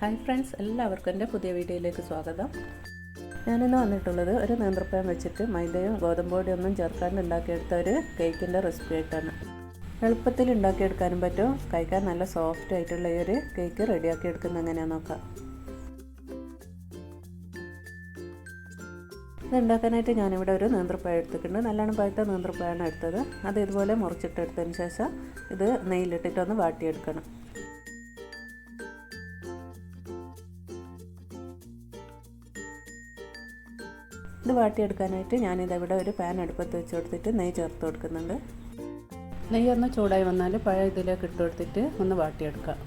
Hi friends എല്ലാവർക്കും എന്റെ പുതിയ വീഡിയോയിലേക്ക് സ്വാഗതം. ഞാനിന്ന് വന്നിട്ടുള്ളത് ഒരു നേന്ത്രപ്പഴം വെച്ചിട്ട് മൈദയും ഗോതമ്പൊടിയും ഒന്നും ചേർക്കാണ്ട് ഉണ്ടാക്കിയെടുത്ത ഒരു കേക്കിന്റെ റെസിപ്പി ആയിട്ടാണ്. എളുപ്പത്തിൽ ഉണ്ടാക്കിയെടുക്കാനും പറ്റും. കഴിക്കാൻ നല്ല സോഫ്റ്റ് ആയിട്ടുള്ള ഈ ഒരു കേക്ക് റെഡിയാക്കി എടുക്കുന്നത് എങ്ങനെയാണെന്ന് നോക്കാം. ഇത് ഉണ്ടാക്കാനായിട്ട് ഞാനിവിടെ ഒരു നേന്ത്രപ്പഴം എടുത്തിട്ടുണ്ട്. നല്ലോണം പഴുത്ത നേന്ത്രപ്പഴമാണ് എടുത്തത്. അത് ഇതുപോലെ മുറിച്ചിട്ടെടുത്തതിന് ശേഷം ഇത് നെയ്യിലിട്ടിട്ടൊന്ന് വാട്ടിയെടുക്കണം. ഇത് വാട്ടിയെടുക്കാനായിട്ട് ഞാനിത് ഇവിടെ ഒരു പാൻ അടുപ്പത്ത് വെച്ച് കൊടുത്തിട്ട് നെയ്യ് ചേർത്ത് കൊടുക്കുന്നുണ്ട്. നെയ്യ് ഒന്ന് ചൂടായി വന്നാൽ പഴയ ഇതിലേക്ക് ഇട്ട് കൊടുത്തിട്ട് ഒന്ന് വാട്ടിയെടുക്കാം.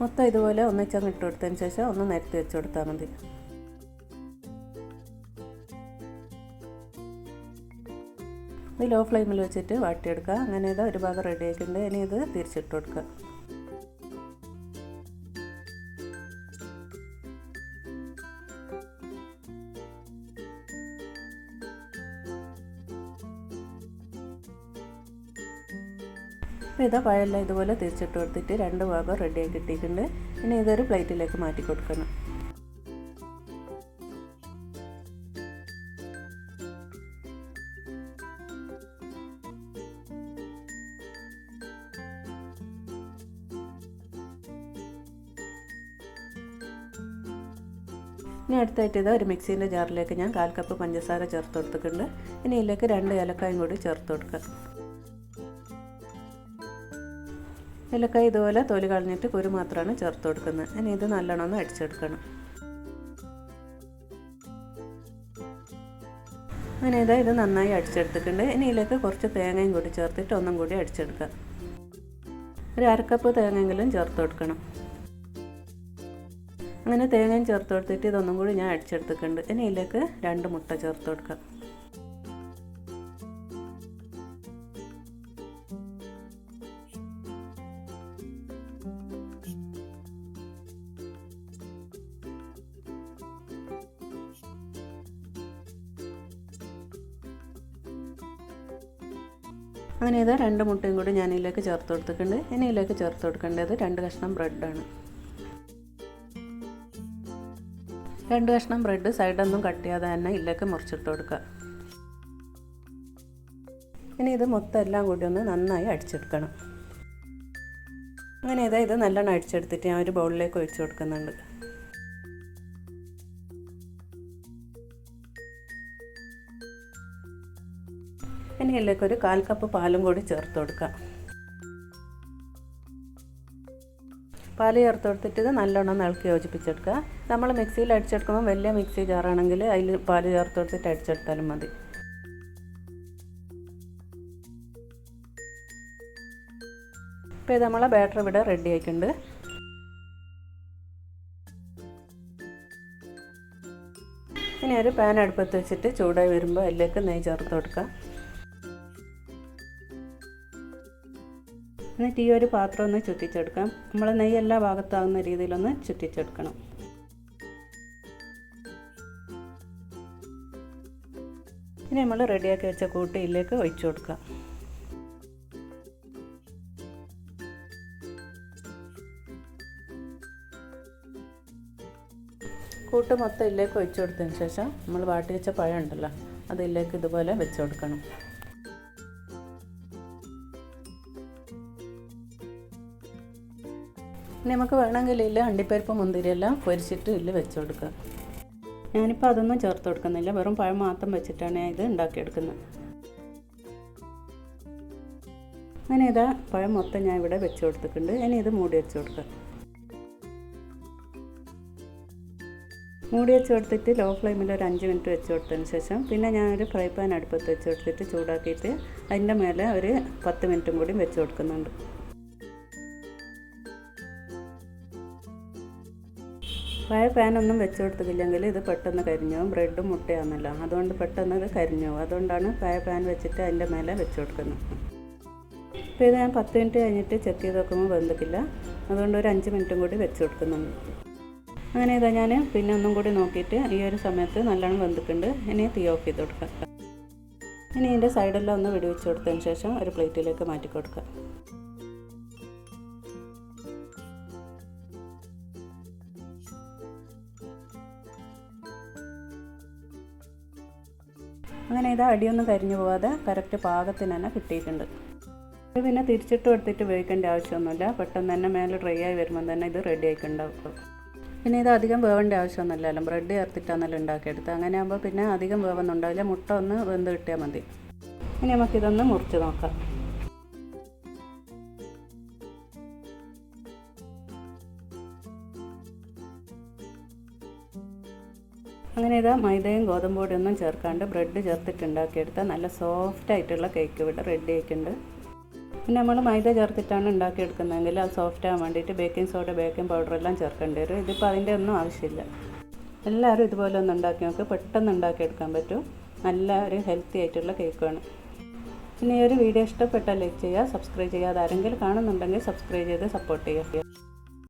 മൊത്തം ഇതുപോലെ ഒന്നിച്ചങ്ങ് ഇട്ട് കൊടുത്തതിന് ശേഷം ഒന്ന് നിരത്തി വെച്ച് കൊടുത്താൽ മതി. ഇത് ലോ ഫ്ലെയിമിൽ വെച്ചിട്ട് വാട്ടിയെടുക്കുക അങ്ങനെ ഇത് ഒരു ഭാഗം റെഡി ആക്കിയിട്ടുണ്ട് ഇനി ഇത് തിരിച്ചിട്ട് കൊടുക്കുക അപ്പോൾ ഇതാ പഴമെല്ലാം ഇതുപോലെ തിരിച്ചിട്ട് കൊടുത്തിട്ട് രണ്ട് ഭാഗം റെഡിയാക്കി ഇട്ടിട്ടുണ്ട് ഇനി ഇതൊരു പ്ലേറ്റിലേക്ക് മാറ്റി കൊടുക്കണം. ഇനി അടുത്തായിട്ട് ഇത് ഒരു മിക്സീന്റെ ജാറിലേക്ക് ഞാൻ കാൽ കപ്പ് പഞ്ചസാര ചേർത്ത് കൊടുത്തിട്ടുണ്ട്. ഇനി ഇതിലേക്ക് രണ്ട് ഏലക്കായും കൂടി ചേർത്ത് കൊടുക്കുക. ഏലക്കായ ഇതുപോലെ തൊലി കളഞ്ഞിട്ട് കുരു മാത്രമാണ് ചേർത്ത് കൊടുക്കുന്നത്. ഇനി ഇത് നല്ലോണം ഒന്ന് അടിച്ചെടുക്കണം. അങ്ങനെ ഇതാ ഇത് നന്നായി അടിച്ചെടുത്തിട്ടുണ്ട്. ഇനി ഇതിലേക്ക് കുറച്ച് തേങ്ങയും കൂടി ചേർത്തിട്ട് ഒന്നും കൂടി അടിച്ചെടുക്കുക ഒരു അരക്കപ്പ് തേങ്ങയെങ്കിലും ചേർത്ത് കൊടുക്കണം. അങ്ങനെ തേങ്ങയും ചേർത്ത് കൊടുത്തിട്ട് ഇതൊന്നും കൂടി ഞാൻ അടിച്ചെടുത്തിട്ടുണ്ട്. ഇനി ഇതിലേക്ക് രണ്ട് മുട്ട ചേർത്ത് കൊടുക്കാം. അങ്ങനെ ഇത് രണ്ട് മുട്ടയും കൂടി ഞാൻ ഇതിലേക്ക് ചേർത്ത് കൊടുത്തിട്ടുണ്ട്. ഇനി ഇതിലേക്ക് ചേർത്ത് കൊടുക്കേണ്ടത് രണ്ട് കഷ്ണം ബ്രെഡാണ് രണ്ട് കഷ്ണം ബ്രെഡ് സൈഡൊന്നും കട്ട് ചെയ്യാതെ തന്നെ ഇതിലേക്ക് മുറിച്ചിട്ട് കൊടുക്കുക. ഇനി ഇത് മൊത്തം എല്ലാം കൂടി ഒന്ന് നന്നായി അടിച്ചെടുക്കണം. അങ്ങനെ ഇതാ ഇത് നല്ലോണം അടിച്ചെടുത്തിട്ട് ഞാൻ ഒരു ബൗളിലേക്ക് ഒഴിച്ചു കൊടുക്കുന്നുണ്ട്. ഇതിലേക്ക് ഒരു കാൽ കപ്പ് പാലും കൂടി ചേർത്ത് കൊടുക്കാം പാൽ ചേർത്ത് കൊടുത്തിട്ട് ഇത് നല്ലോണം ഇളക്കി യോജിപ്പിച്ചെടുക്കുക. നമ്മൾ മിക്സിയിൽ അടിച്ചെടുക്കുമ്പോൾ വലിയ മിക്സി ജാറാണെങ്കിൽ അതിൽ പാൽ ചേർത്ത് കൊടുത്തിട്ട് അടിച്ചെടുത്താലും മതി. ഇപ്പോൾ ഇത് നമ്മളെ ബാറ്റർ ഇവിടെ റെഡി ആയിട്ടുണ്ട്. ഇനി ഒരു പാൻ അടുപ്പത്ത് വെച്ചിട്ട് ചൂടായി വരുമ്പോൾ അതിലേക്ക് നെയ്യ് ചേർത്ത് കൊടുക്കാം എന്നിട്ട് ഈ ഒരു പാത്രം ഒന്ന് ചുറ്റിച്ചെടുക്കാം. നമ്മൾ നെയ്യ് എല്ലാ ഭാഗത്താകുന്ന രീതിയിലൊന്ന് ചുറ്റിച്ചെടുക്കണം. ഇനി നമ്മൾ റെഡിയാക്കി വെച്ച കൂട്ടിയിലേക്ക് ഒഴിച്ചു കൊടുക്കാം. കൂട്ട് മൊത്തം ഇതിലേക്ക് ഒഴിച്ചു കൊടുത്തതിന് ശേഷം നമ്മൾ വാട്ടി വെച്ച പഴം ഉണ്ടല്ലോ അതിലേക്ക് ഇതുപോലെ വെച്ച് കൊടുക്കണം. നമുക്ക് വേണമെങ്കിൽ ഇല്ല അണ്ടിപ്പരിപ്പ് മുന്തിരിയെല്ലാം പൊരിച്ചിട്ട് ഇല്ല വെച്ച് കൊടുക്കുക. ഞാനിപ്പോൾ അതൊന്നും ചേർത്ത് കൊടുക്കുന്നില്ല. വെറും പഴം മാത്രം വെച്ചിട്ടാണ് ഞാൻ ഇത് ഉണ്ടാക്കിയെടുക്കുന്നത്. അങ്ങനെ ഇതാ പഴം മൊത്തം ഞാൻ ഇവിടെ വെച്ച് കൊടുത്തിട്ടുണ്ട്. ഇനി ഇത് മൂടി വെച്ച് കൊടുക്കുക. മൂടി വെച്ച് കൊടുത്തിട്ട് ലോ ഫ്ലെയിമിൽ ഒരു അഞ്ച് മിനിറ്റ് വെച്ച് കൊടുത്തതിന് ശേഷം പിന്നെ ഞാൻ ഒരു ഫ്രൈ പാൻ അടുപ്പത്ത് വെച്ച് കൊടുത്തിട്ട് ചൂടാക്കിയിട്ട് അതിന്റെ മേലെ ഒരു പത്ത് മിനിറ്റും കൂടി വെച്ച് കൊടുക്കുന്നുണ്ട്. പഴയ പാനൊന്നും വെച്ച് കൊടുത്തില്ലെങ്കിൽ ഇത് പെട്ടെന്ന് കരിഞ്ഞു ബ്രെഡും മുട്ടയാണല്ലോ അതുകൊണ്ട് പെട്ടെന്ന് ഇത് കരിഞ്ഞു അതുകൊണ്ടാണ് പഴയ പാൻ വെച്ചിട്ട് അതിന്റെ മേലെ വെച്ച് കൊടുക്കുന്നത്. ഇപ്പോൾ ഇത് ഞാൻ പത്ത് മിനിറ്റ് കഴിഞ്ഞിട്ട് ചെക്ക് ചെയ്ത് നോക്കുമ്പോൾ ബന്ധത്തില്ല അതുകൊണ്ട് ഒരു അഞ്ച് മിനിറ്റും കൂടി വെച്ച് കൊടുക്കുന്നുണ്ട്. അങ്ങനെ ഇതാ ഞാൻ പിന്നെ ഒന്നും കൂടി നോക്കിയിട്ട് ഈ ഒരു സമയത്ത് നല്ലോണം വെന്തിട്ടുണ്ട്. ഇനി തീ ഓഫ് ചെയ്ത് കൊടുക്കാം. ഇനി ഇതിന്റെ സൈഡെല്ലാം ഒന്ന് വെടിവെച്ച് കൊടുത്തതിന് ശേഷം ഒരു പ്ലേറ്റിലേക്ക് മാറ്റി കൊടുക്കാം. അങ്ങനെ ഇത് അടിയൊന്നും കരിഞ്ഞു പോകാതെ കറക്റ്റ് പാകത്തിന് തന്നെ കിട്ടിയിട്ടുണ്ട്. ഇത് പിന്നെ തിരിച്ചിട്ട് എടുത്തിട്ട് ഉപയോഗിക്കേണ്ട ആവശ്യമൊന്നുമില്ല. പെട്ടെന്ന് തന്നെ മേലെ ഡ്രൈ ആയി വരുമ്പോൾ തന്നെ ഇത് റെഡി ആയിട്ടുണ്ടാവും പിന്നെ ഇത് അധികം വേവേണ്ട ആവശ്യമൊന്നുമില്ലല്ലോ. ബ്രെഡ് ചേർത്തിട്ടാണല്ലോ ഉണ്ടാക്കിയെടുത്ത്. അങ്ങനെ ആകുമ്പോൾ പിന്നെ അധികം വേവൊന്നും ഉണ്ടാവില്ല മുട്ട ഒന്ന് വെന്ത് കിട്ടിയാൽ മതി. ഇനി നമുക്കിതൊന്ന് മുറിച്ച് നോക്കാം. അങ്ങനെ ഇതാ മൈദയും ഗോതമ്പ് പൊടിയൊന്നും ചേർക്കാണ്ട് ബ്രെഡ് ചേർത്തിട്ട് ഉണ്ടാക്കിയെടുത്ത നല്ല സോഫ്റ്റ് ആയിട്ടുള്ള കേക്ക് ഇവിടെ റെഡി ആയിട്ടുണ്ട്. പിന്നെ നമ്മൾ മൈദ ചേർത്തിട്ടാണ് ഉണ്ടാക്കിയെടുക്കുന്നതെങ്കിൽ അത് സോഫ്റ്റ് ആകാൻ വേണ്ടിയിട്ട് ബേക്കിംഗ് സോഡ ബേക്കിംഗ് പൗഡർ എല്ലാം ചേർക്കേണ്ടി വരും. ഇതിപ്പോൾ അതിന്റെ ഒന്നും ആവശ്യമില്ല. എല്ലാവരും ഇതുപോലെ ഒന്ന് ഉണ്ടാക്കി നോക്ക്. പെട്ടെന്ന് ഉണ്ടാക്കിയെടുക്കാൻ പറ്റും. നല്ല ഒരു ഹെൽത്തി ആയിട്ടുള്ള കേക്കാണ് പിന്നെ ഈ ഒരു വീഡിയോ ഇഷ്ടപ്പെട്ടാൽ ലൈക്ക് ചെയ്യുക സബ്സ്ക്രൈബ് ചെയ്യുക. അതാരെങ്കിലും കാണുന്നുണ്ടെങ്കിൽ സബ്സ്ക്രൈബ് ചെയ്ത് സപ്പോർട്ട് ചെയ്യുക.